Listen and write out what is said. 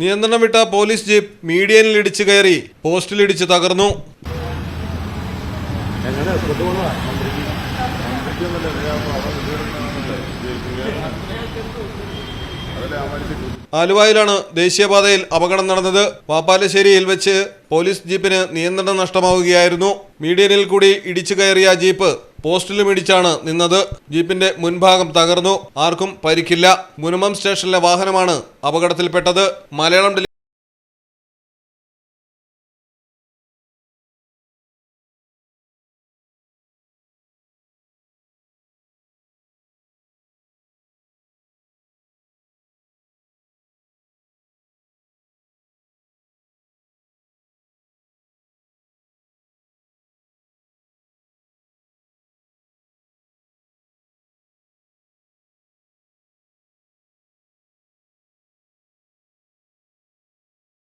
നിയന്ത്രണം വിട്ട police jeep മീഡിയനിൽ ഇടിച്ചു കയറി പോസ്റ്റിലിടിച്ച് തകർന്നു. ആലുവായിലാണ് ദേശീയപാതയിൽ അപകടം നടന്നത്. പാപ്പാലശ്ശേരിയിൽ വെച്ച് പോലീസ് ജീപ്പിന് നിയന്ത്രണം നഷ്ടമാവുകയായിരുന്നു. മീഡിയനിൽ കൂടി ഇടിച്ചു കയറിയ ജീപ്പ് പോസ്റ്റിലും ഇടിച്ചാണ് നിന്നത്. ജീപ്പിന്റെ മുൻഭാഗം തകർന്നു. ആർക്കും പരിക്കില്ല. മുനമം സ്റ്റേഷനിലെ വാഹനമാണ് അപകടത്തിൽപ്പെട്ടത്. മലയാളം